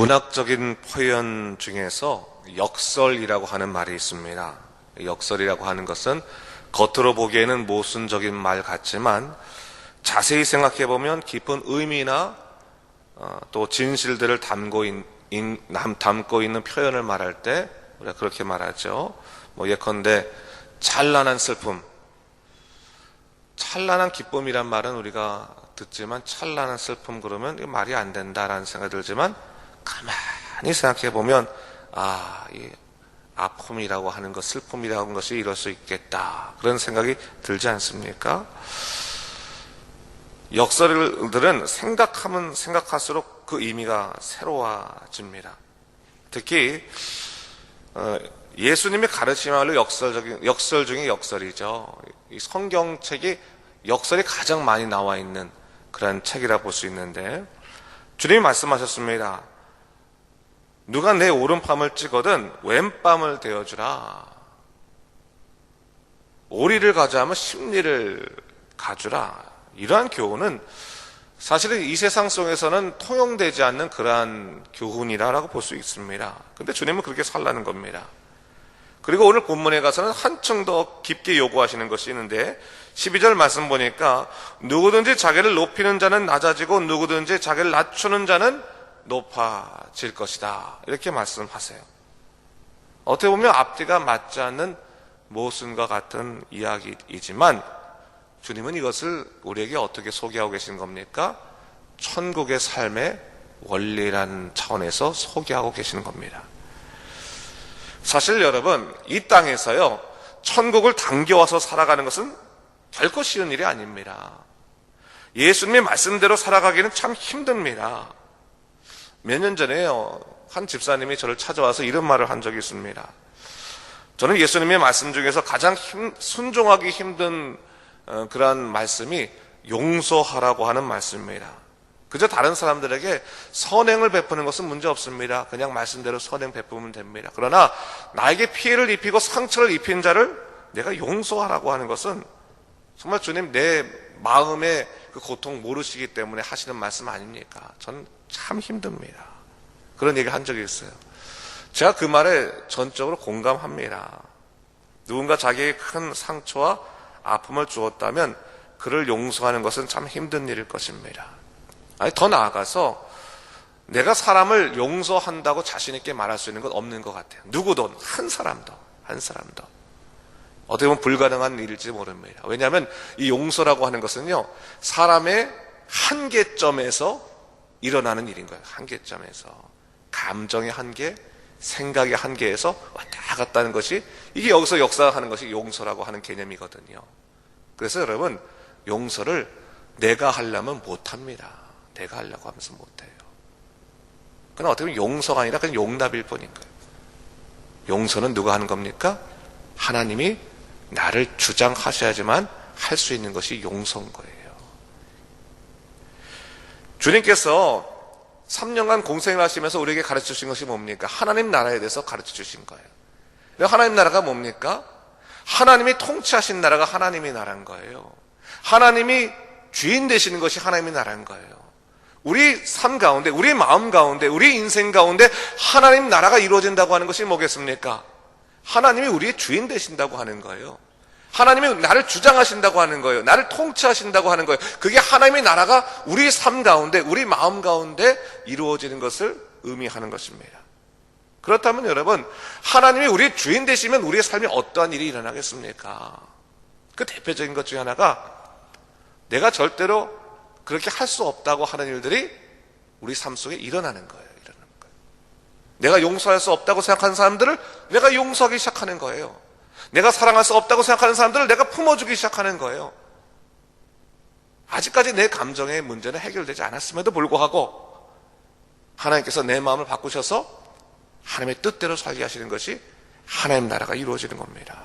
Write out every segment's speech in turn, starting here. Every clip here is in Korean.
문학적인 표현 중에서 역설이라고 하는 말이 있습니다. 역설이라고 하는 것은 겉으로 보기에는 모순적인 말 같지만 자세히 생각해 보면 깊은 의미나 어, 또 진실들을 담고, 있, 담고 있는 표현을 말할 때 우리가 그렇게 말하죠. 뭐 예컨대 찬란한 슬픔, 찬란한 기쁨이란 말은 우리가 듣지만 찬란한 슬픔 그러면 말이 안 된다라는 생각이 들지만 가만히 생각해 보면 아, 이 아픔이라고 하는 것, 슬픔이라고 하는 것이 이럴 수 있겠다. 그런 생각이 들지 않습니까? 역설들은 생각하면 생각할수록 그 의미가 새로워집니다. 특히 어, 예수님의 가르침말로 역설적인 역설 중에 역설이죠. 이 성경책이 역설이 가장 많이 나와 있는 그런 책이라 볼 수 있는데 주님이 말씀하셨습니다. 누가 내 오른밤을 찍거든 왼밤을 대어주라. 오리를 가져하면 심리를 가주라. 이러한 교훈은 사실은 이 세상 속에서는 통용되지 않는 그러한 교훈이라고 볼 수 있습니다. 근데 주님은 그렇게 살라는 겁니다. 그리고 오늘 본문에 가서는 한층 더 깊게 요구하시는 것이 있는데 12절 말씀 보니까 누구든지 자기를 높이는 자는 낮아지고 누구든지 자기를 낮추는 자는 높아질 것이다. 이렇게 말씀하세요. 어떻게 보면 앞뒤가 맞지 않는 모순과 같은 이야기이지만 주님은 이것을 우리에게 어떻게 소개하고 계신 겁니까? 천국의 삶의 원리라는 차원에서 소개하고 계시는 겁니다. 사실 여러분, 이 땅에서요, 천국을 당겨와서 살아가는 것은 결코 쉬운 일이 아닙니다. 예수님의 말씀대로 살아가기는 참 힘듭니다. 몇 년 전에요, 한 집사님이 저를 찾아와서 이런 말을 한 적이 있습니다. 저는 예수님의 말씀 중에서 가장 힘, 순종하기 힘든 어, 그러한 말씀이 용서하라고 하는 말씀입니다. 그저 다른 사람들에게 선행을 베푸는 것은 문제 없습니다. 그냥 말씀대로 선행 베푸면 됩니다. 그러나 나에게 피해를 입히고 상처를 입힌 자를 내가 용서하라고 하는 것은 정말 주님 내 마음의 그 고통 모르시기 때문에 하시는 말씀 아닙니까? 저는 참 힘듭니다. 그런 얘기 한 적이 있어요. 제가 그 말에 전적으로 공감합니다. 누군가 자기의 큰 상처와 아픔을 주었다면 그를 용서하는 것은 참 힘든 일일 것입니다. 아니, 더 나아가서 내가 사람을 용서한다고 자신있게 말할 수 있는 건 없는 것 같아요. 누구도, 한 사람도, 한 사람도. 어떻게 보면 불가능한 일일지 모릅니다. 왜냐하면 이 용서라고 하는 것은요, 사람의 한계점에서 일어나는 일인 거예요. 한계점에서. 감정의 한계, 생각의 한계에서 왔다 갔다 하는 것이 이게 여기서 역사하는 것이 용서라고 하는 개념이거든요. 그래서 여러분 용서를 내가 하려면 못합니다. 내가 하려고 하면서 못해요. 그건 어떻게 보면 용서가 아니라 그냥 용납일 뿐인 거예요. 용서는 누가 하는 겁니까? 하나님이 나를 주장하셔야지만 할 수 있는 것이 용서인 거예요. 주님께서 3년간 공생을 하시면서 우리에게 가르쳐 주신 것이 뭡니까? 하나님 나라에 대해서 가르쳐 주신 거예요. 하나님 나라가 뭡니까? 하나님이 통치하신 나라가 하나님의 나라인 거예요. 하나님이 주인 되시는 것이 하나님의 나라인 거예요. 우리 삶 가운데, 우리 마음 가운데, 우리 인생 가운데 하나님 나라가 이루어진다고 하는 것이 뭐겠습니까? 하나님이 우리의 주인 되신다고 하는 거예요. 하나님이 나를 주장하신다고 하는 거예요. 나를 통치하신다고 하는 거예요. 그게 하나님의 나라가 우리 삶 가운데, 우리 마음 가운데 이루어지는 것을 의미하는 것입니다. 그렇다면 여러분, 하나님이 우리의 주인 되시면 우리의 삶에 어떠한 일이 일어나겠습니까? 그 대표적인 것 중에 하나가 내가 절대로 그렇게 할 수 없다고 하는 일들이 우리 삶 속에 일어나는 거예요. 일어나는 거예요. 내가 용서할 수 없다고 생각하는 사람들을 내가 용서하기 시작하는 거예요. 내가 사랑할 수 없다고 생각하는 사람들을 내가 품어주기 시작하는 거예요. 아직까지 내 감정의 문제는 해결되지 않았음에도 불구하고 하나님께서 내 마음을 바꾸셔서 하나님의 뜻대로 살게 하시는 것이 하나님 나라가 이루어지는 겁니다.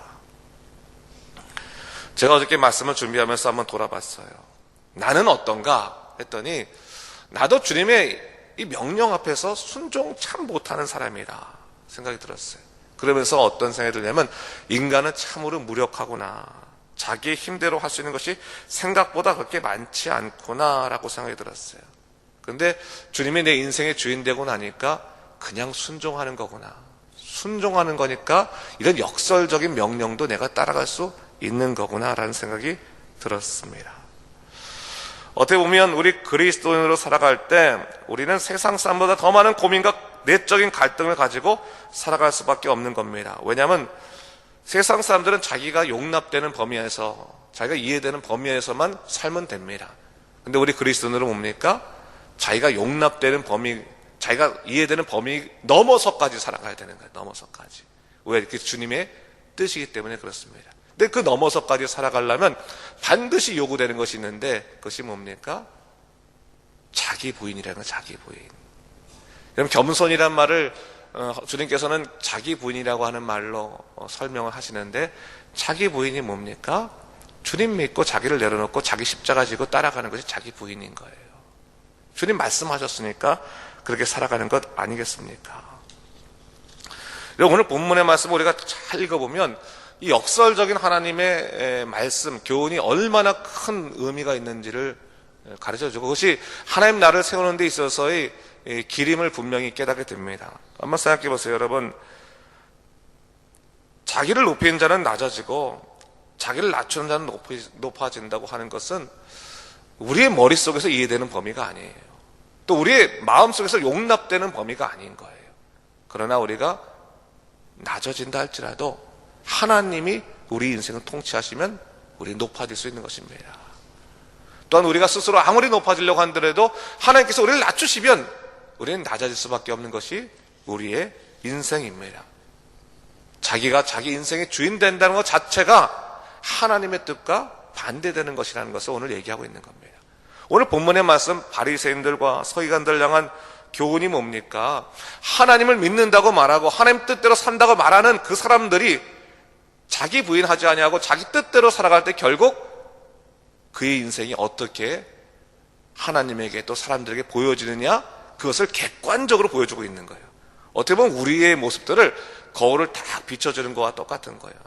제가 어저께 말씀을 준비하면서 한번 돌아봤어요. 나는 어떤가 했더니 나도 주님의 이 명령 앞에서 순종 참 못하는 사람이다 생각이 들었어요. 그러면서 어떤 생각이 들냐면 인간은 참으로 무력하구나. 자기의 힘대로 할 수 있는 것이 생각보다 그렇게 많지 않구나라고 생각이 들었어요. 근데 주님이 내 인생의 주인 되고 나니까 그냥 순종하는 거구나. 순종하는 거니까 이런 역설적인 명령도 내가 따라갈 수 있는 거구나라는 생각이 들었습니다. 어떻게 보면 우리 그리스도인으로 살아갈 때 우리는 세상 사람보다 더 많은 고민과 내적인 갈등을 가지고 살아갈 수밖에 없는 겁니다. 왜냐하면 세상 사람들은 자기가 용납되는 범위에서 자기가 이해되는 범위에서만 살면 됩니다. 근데 우리 그리스도인은 뭡니까? 자기가 용납되는 범위, 자기가 이해되는 범위 넘어서까지 살아가야 되는 거예요. 넘어서까지. 왜? 이렇게 주님의 뜻이기 때문에 그렇습니다. 근데 그 넘어서까지 살아가려면 반드시 요구되는 것이 있는데 그것이 뭡니까? 자기 부인이라는 거 자기 부인. 여러분 겸손이란 말을 어, 주님께서는 자기 부인이라고 하는 말로 어, 설명을 하시는데 자기 부인이 뭡니까? 주님 믿고 자기를 내려놓고 자기 십자가 지고 따라가는 것이 자기 부인인 거예요. 주님 말씀하셨으니까 그렇게 살아가는 것 아니겠습니까? 오늘 본문의 말씀 우리가 잘 읽어보면 이 역설적인 하나님의 말씀, 교훈이 얼마나 큰 의미가 있는지를 가르쳐 주고 그것이 하나님 나를 세우는 데 있어서의 기림을 분명히 깨닫게 됩니다. 한번 생각해 보세요, 여러분. 자기를 높이는 자는 낮아지고 자기를 낮추는 자는 높아진다고 하는 것은 우리의 머릿속에서 이해되는 범위가 아니에요. 또 우리의 마음속에서 용납되는 범위가 아닌 거예요. 그러나 우리가 낮아진다 할지라도 하나님이 우리 인생을 통치하시면 우리 높아질 수 있는 것입니다. 또한 우리가 스스로 아무리 높아지려고 한더라도 하나님께서 우리를 낮추시면 우리는 낮아질 수밖에 없는 것이 우리의 인생입니다. 자기가 자기 인생의 주인 된다는 것 자체가 하나님의 뜻과 반대되는 것이라는 것을 오늘 얘기하고 있는 겁니다. 오늘 본문의 말씀 바리새인들과 서기관들 향한 교훈이 뭡니까? 하나님을 믿는다고 말하고 하나님 뜻대로 산다고 말하는 그 사람들이 자기 부인하지 아니하고 자기 뜻대로 살아갈 때 결국 그의 인생이 어떻게 하나님에게 또 사람들에게 보여지느냐 그것을 객관적으로 보여주고 있는 거예요. 어떻게 보면 우리의 모습들을 거울을 딱 비춰주는 것과 똑같은 거예요.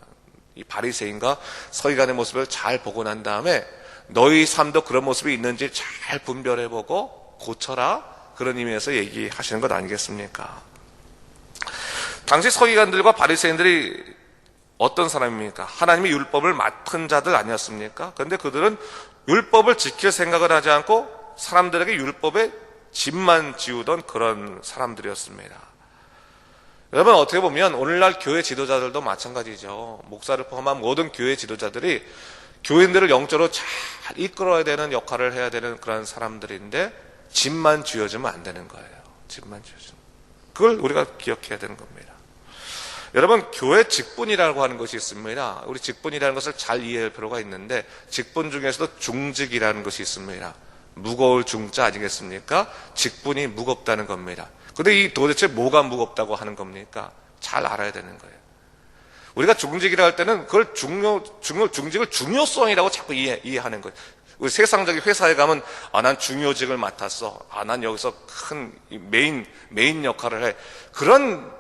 이 바리새인과 서기관의 모습을 잘 보고 난 다음에 너희 삶도 그런 모습이 있는지 잘 분별해보고 고쳐라 그런 의미에서 얘기하시는 것 아니겠습니까? 당시 서기관들과 바리새인들이 어떤 사람입니까? 하나님의 율법을 맡은 자들 아니었습니까? 그런데 그들은 율법을 지킬 생각을 하지 않고 사람들에게 율법의 짐만 지우던 그런 사람들이었습니다. 여러분 어떻게 보면 오늘날 교회 지도자들도 마찬가지죠. 목사를 포함한 모든 교회 지도자들이 교인들을 영적으로 잘 이끌어야 되는 역할을 해야 되는 그런 사람들인데 짐만 쥐어주면 안 되는 거예요. 짐만 쥐어주면. 그걸 우리가 기억해야 되는 겁니다. 여러분 교회 직분이라고 하는 것이 있습니다. 우리 직분이라는 것을 잘 이해할 필요가 있는데 직분 중에서도 중직이라는 것이 있습니다. 무거울 중자 아니겠습니까? 직분이 무겁다는 겁니다. 근데 이 도대체 뭐가 무겁다고 하는 겁니까? 잘 알아야 되는 거예요. 우리가 중직이라 할 때는 그걸 중요, 중요, 중직을 중요성이라고 자꾸 이해, 이해하는 거예요. 우리 세상적인 회사에 가면, 아, 난 중요직을 맡았어. 아, 난 여기서 큰 메인, 메인 역할을 해. 그런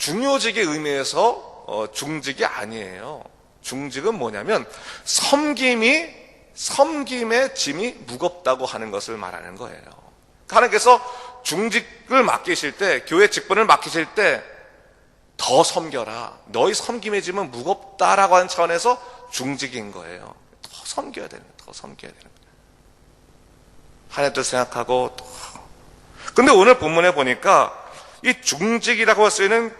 중요직의 의미에서 어, 중직이 아니에요. 중직은 뭐냐면 섬김이 섬김의 짐이 무겁다고 하는 것을 말하는 거예요. 하나님께서 중직을 맡기실 때, 교회 직분을 맡기실 때, 더 섬겨라. 너희 섬김의 짐은 무겁다라고 하는 차원에서 중직인 거예요. 더 섬겨야 되는 거예요. 더 섬겨야 되는 거예요. 하나님도 생각하고 또. 근데 오늘 본문에 보니까 이 중직이라고 쓰이는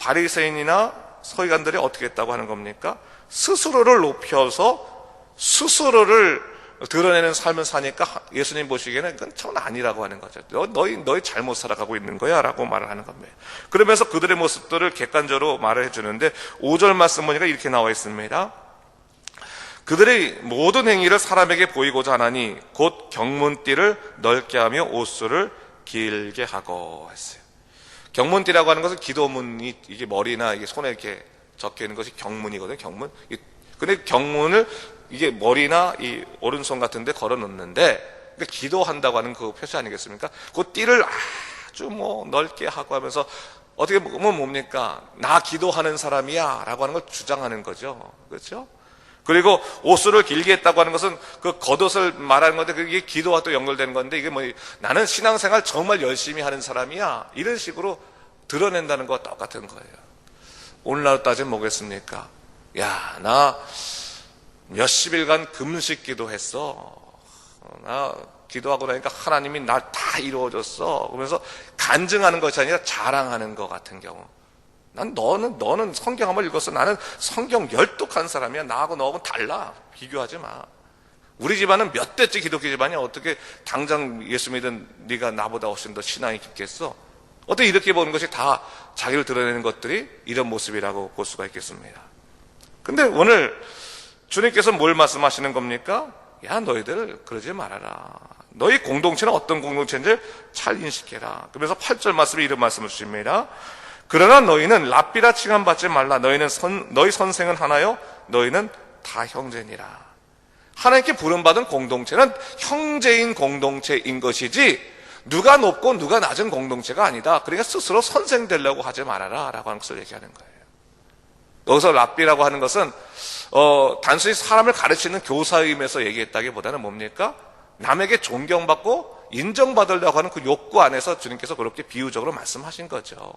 바리새인이나 서기관들이 어떻게 했다고 하는 겁니까? 스스로를 높여서 스스로를 드러내는 삶을 사니까 예수님 보시기에는 그건 전 아니라고 하는 거죠. 너, 너희, 너희 잘못 살아가고 있는 거야 라고 말을 하는 겁니다. 그러면서 그들의 모습들을 객관적으로 말을 해주는데 5절 말씀 보니까 이렇게 나와 있습니다. 그들의 모든 행위를 사람에게 보이고자 하나니 곧 경문띠를 넓게 하며 옷수를 길게 하고 했어요. 경문띠라고 하는 것은 기도문이 이게 머리나 이게 손에 이렇게 적혀 있는 것이 경문이거든요. 경문. 근데 경문을 이게 머리나 이 오른손 같은데 걸어 놓는데 그러니까 기도한다고 하는 그 표시 아니겠습니까? 그 띠를 아주 뭐 넓게 하고 하면서 어떻게 보면 뭡니까? 나 기도하는 사람이야 라고 하는 걸 주장하는 거죠. 그렇죠? 그리고 옷수를 길게 했다고 하는 것은 그 겉옷을 말하는 건데 그게 기도와 또 연결되는 건데 이게 뭐 나는 신앙생활 정말 열심히 하는 사람이야. 이런 식으로 드러낸다는 것과 똑같은 거예요. 오늘날 따지면 뭐겠습니까? 야, 나 몇십일간 금식 기도했어. 나 기도하고 나니까 하나님이 날 다 이루어줬어. 그러면서 간증하는 것이 아니라 자랑하는 것 같은 경우. 난 너는 너는 성경 한번 읽었어. 나는 성경 열독한 사람이야. 나하고 너하고 달라. 비교하지 마. 우리 집안은 몇 대째 기독교 집안이야. 어떻게 당장 예수 믿은 네가 나보다 훨씬 더 신앙이 깊겠어? 어떻게 이렇게 보는 것이 다 자기를 드러내는 것들이 이런 모습이라고 볼 수가 있겠습니다. 근데 오늘 주님께서 뭘 말씀하시는 겁니까? 야 너희들 그러지 말아라. 너희 공동체는 어떤 공동체인지 잘 인식해라. 그래서 8절 말씀에 이런 말씀을 주십니다. 그러나 너희는 랍비라 칭함받지 말라. 너희는 선, 너희 선생은 하나요? 너희는 다 형제니라. 하나님께 부름받은 공동체는 형제인 공동체인 것이지 누가 높고 누가 낮은 공동체가 아니다. 그러니까 스스로 선생 되려고 하지 말아라. 라고 하는 것을 얘기하는 거예요. 여기서 랍비라고 하는 것은 어, 단순히 사람을 가르치는 교사임에서 얘기했다기보다는 뭡니까? 남에게 존경받고 인정받으려고 하는 그 욕구 안에서 주님께서 그렇게 비유적으로 말씀하신 거죠.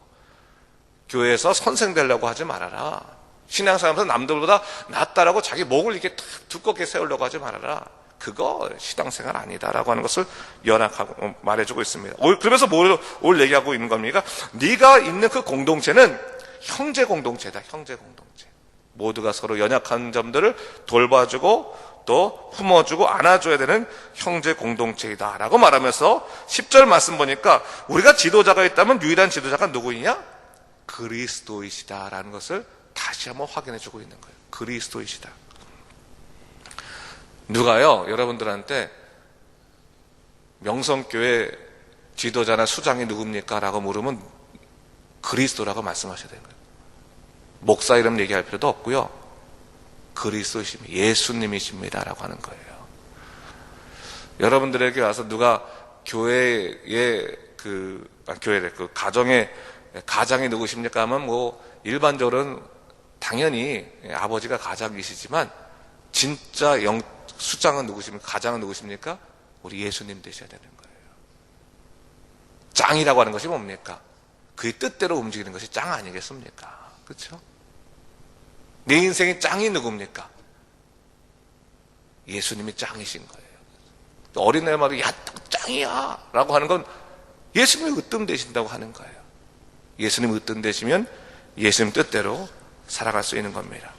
교회에서 선생 되려고 하지 말아라. 신앙생활에서 남들보다 낫다라고 자기 목을 이렇게 탁 두껍게 세우려고 하지 말아라. 그거 신앙생활 아니다라고 하는 것을 연락하고 어, 말해주고 있습니다. 그러면서 뭘, 뭘 얘기하고 있는 겁니까? 네가 있는 그 공동체는 형제 공동체다. 형제 공동체. 모두가 서로 연약한 점들을 돌봐주고 또 품어주고 안아줘야 되는 형제 공동체이다. 라고 말하면서 10절 말씀 보니까 우리가 지도자가 있다면 유일한 지도자가 누구이냐? 그리스도이시다라는 것을 다시 한번 확인해 주고 있는 거예요. 그리스도이시다. 누가요, 여러분들한테 명성교회 지도자나 수장이 누굽니까? 라고 물으면 그리스도라고 말씀하셔야 되는 거예요. 목사 이름 얘기할 필요도 없고요. 그리스도이십니다. 예수님이십니다 라고 하는 거예요. 여러분들에게 와서 누가 교회의 그 아, 교회래 그 가정의 가장이 누구십니까 하면 뭐 일반적으로는 당연히 아버지가 가장이시지만 진짜 영 수장은 누구십니까? 가장은 누구십니까? 우리 예수님 되셔야 되는 거예요. 짱이라고 하는 것이 뭡니까? 그의 뜻대로 움직이는 것이 짱 아니겠습니까? 그렇죠? 내 인생의 짱이 누굽니까? 예수님이 짱이신 거예요. 어린애 말이 야 짱이야 라고 하는 건 예수님이 으뜸 되신다고 하는 거예요. 예수님 으뜸 되시면 예수님 뜻대로 살아갈 수 있는 겁니다.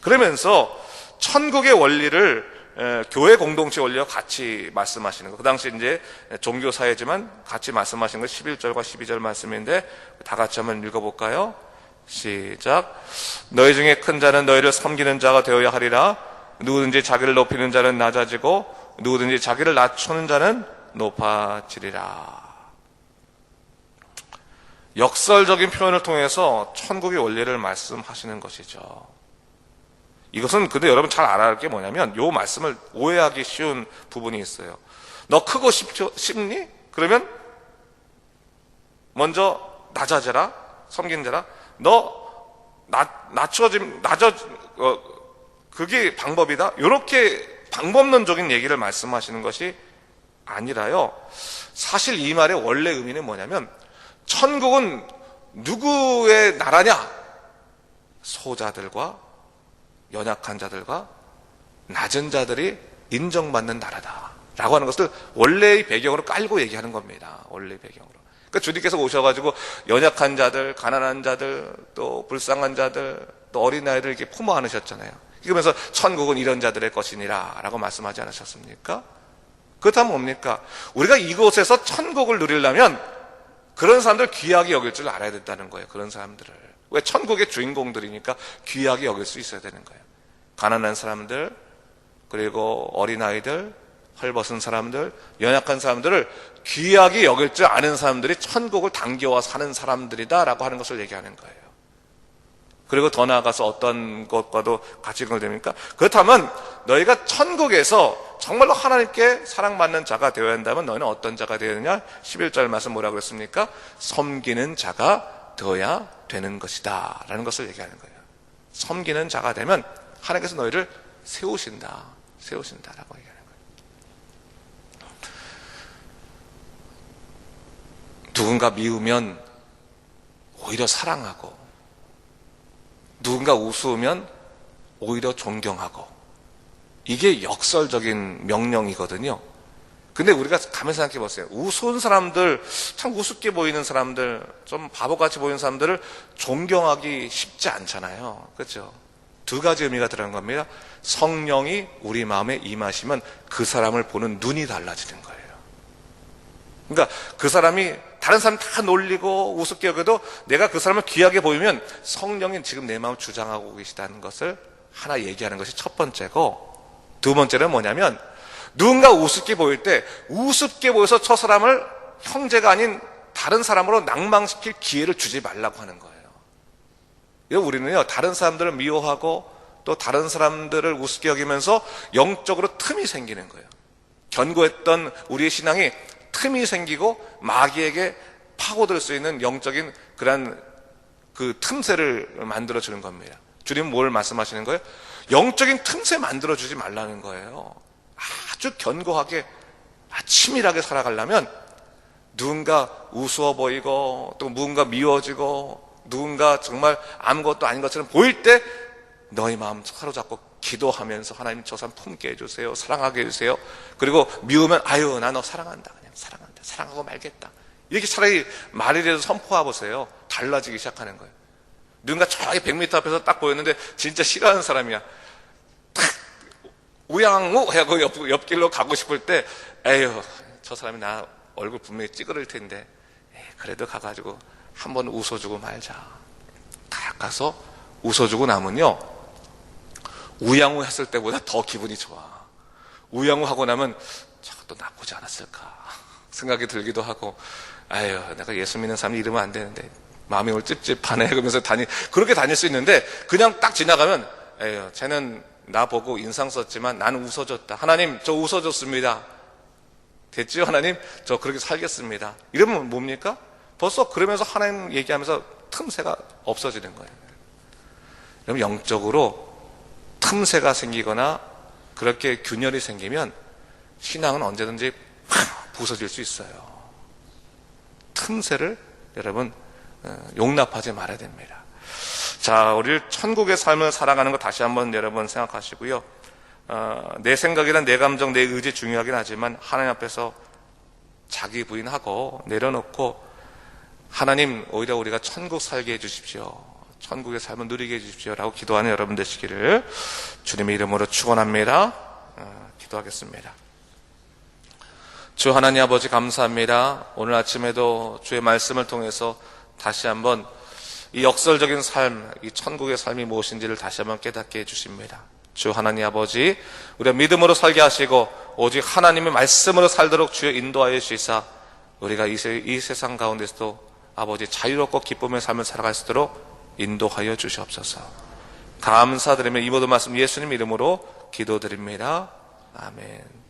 그러면서 천국의 원리를 교회 공동체 원리와 같이 말씀하시는 거. 그 당시 이제 종교 사회지만 같이 말씀하시는 거 11절과 12절 말씀인데 다 같이 한번 읽어볼까요? 시작. 너희 중에 큰 자는 너희를 섬기는 자가 되어야 하리라. 누구든지 자기를 높이는 자는 낮아지고 누구든지 자기를 낮추는 자는 높아지리라. 역설적인 표현을 통해서 천국의 원리를 말씀하시는 것이죠. 이것은 근데 여러분 잘 알아야 할 게 뭐냐면 요 말씀을 오해하기 쉬운 부분이 있어요. 너 크고 싶니? 그러면 먼저 낮아져라, 섬기는 자라. 너 낮, 낮춰짐, 낮아, 어, 그게 방법이다? 이렇게 방법론적인 얘기를 말씀하시는 것이 아니라요. 사실 이 말의 원래 의미는 뭐냐면 천국은 누구의 나라냐? 소자들과 연약한 자들과 낮은 자들이 인정받는 나라다. 라고 하는 것을 원래의 배경으로 깔고 얘기하는 겁니다. 원래의 배경으로. 그러니까 주님께서 오셔가지고 연약한 자들, 가난한 자들, 또 불쌍한 자들, 또 어린아이들 이렇게 품어 안으셨잖아요. 그러면서 천국은 이런 자들의 것이니라 라고 말씀하지 않으셨습니까? 그렇다면 뭡니까? 우리가 이곳에서 천국을 누리려면 그런 사람들 귀하게 여길 줄 알아야 된다는 거예요. 그런 사람들을. 왜 천국의 주인공들이니까 귀하게 여길 수 있어야 되는 거예요. 가난한 사람들, 그리고 어린아이들, 헐벗은 사람들, 연약한 사람들을 귀하게 여길 줄 아는 사람들이 천국을 당겨와 사는 사람들이다라고 하는 것을 얘기하는 거예요. 그리고 더 나아가서 어떤 것과도 같이 연결됩니까? 그렇다면 너희가 천국에서 정말로 하나님께 사랑받는 자가 되어야 한다면 너희는 어떤 자가 되어야 되느냐? 11절 말씀 뭐라고 했습니까? 섬기는 자가 되어야 되는 것이다. 라는 것을 얘기하는 거예요. 섬기는 자가 되면 하나님께서 너희를 세우신다. 세우신다라고 얘기하는 거예요. 누군가 미우면 오히려 사랑하고 누군가 우스우면 오히려 존경하고 이게 역설적인 명령이거든요. 근데 우리가 가만히 생각해 보세요. 우스운 사람들, 참 우습게 보이는 사람들, 좀 바보같이 보이는 사람들을 존경하기 쉽지 않잖아요. 그렇죠? 두 가지 의미가 들어간 겁니다. 성령이 우리 마음에 임하시면 그 사람을 보는 눈이 달라지는 거예요. 그러니까 그 사람이 다른 사람 다 놀리고 우습게 여겨도 내가 그 사람을 귀하게 보이면 성령이 지금 내 마음을 주장하고 계시다는 것을 하나 얘기하는 것이 첫 번째고 두 번째는 뭐냐면 누군가 우습게 보일 때 우습게 보여서 저 사람을 형제가 아닌 다른 사람으로 낭망시킬 기회를 주지 말라고 하는 거예요. 우리는요 다른 사람들을 미워하고 또 다른 사람들을 우습게 여기면서 영적으로 틈이 생기는 거예요. 견고했던 우리의 신앙이 틈이 생기고 마귀에게 파고들 수 있는 영적인 그런 그 틈새를 만들어 주는 겁니다. 주님 뭘 말씀하시는 거예요? 영적인 틈새 만들어 주지 말라는 거예요. 아주 견고하게 아, 치밀하게 살아가려면 누군가 우스워 보이고 또 누군가 미워지고 누군가 정말 아무것도 아닌 것처럼 보일 때 너희 마음 사로잡고 기도하면서 하나님 저 사람 품게 해주세요 사랑하게 해주세요 그리고 미우면 아유 나 너 사랑한다 사랑한다. 사랑하고 말겠다. 이렇게 차라리 말이라도 선포해 보세요. 달라지기 시작하는 거예요. 누군가 저기 100m 앞에서 딱 보였는데 진짜 싫어하는 사람이야. 탁! 우양우 하고 옆, 옆길로 가고 싶을 때 에휴 저 사람이 나 얼굴 분명히 찌그릴 텐데. 그래도 가가지고 한번 웃어주고 말자. 딱 가서 웃어주고 나면요. 우양우 했을 때보다 더 기분이 좋아. 우양우 하고 나면 저것도 나쁘지 않았을까 생각이 들기도 하고 아유 내가 예수 믿는 사람 이러면 안 되는데 마음이 오늘 찝찝하네 그러면서 다니 그렇게 다닐 수 있는데 그냥 딱 지나가면 에휴 쟤는 나 보고 인상 썼지만 나는 웃어줬다. 하나님 저 웃어줬습니다. 됐죠 하나님? 저 그렇게 살겠습니다. 이러면 뭡니까? 벌써 그러면서 하나님 얘기하면서 틈새가 없어지는 거예요. 그럼 영적으로 틈새가 생기거나 그렇게 균열이 생기면 신앙은 언제든지 확 부서질 수 있어요 틈새를 여러분 어, 용납하지 말아야 됩니다. 자, 우리 천국의 삶을 살아가는 거 다시 한번 여러분 생각하시고요. 어, 내 생각이나 내 감정, 내 의지 중요하긴 하지만 하나님 앞에서 자기 부인하고 내려놓고 하나님 오히려 우리가 천국 살게 해주십시오. 천국의 삶을 누리게 해주십시오라고 기도하는 여러분 되시기를 주님의 이름으로 축원합니다. 어, 기도하겠습니다. 주 하나님 아버지 감사합니다. 오늘 아침에도 주의 말씀을 통해서 다시 한번 이 역설적인 삶, 이 천국의 삶이 무엇인지를 다시 한번 깨닫게 해주십니다. 주 하나님 아버지, 우리가 믿음으로 살게 하시고 오직 하나님의 말씀으로 살도록 주여 인도하여 주시사 우리가 이, 세, 이 세상 가운데서도 아버지 자유롭고 기쁨의 삶을 살아갈 수 있도록 인도하여 주시옵소서. 감사드리며 이 모든 말씀 예수님 이름으로 기도드립니다. 아멘.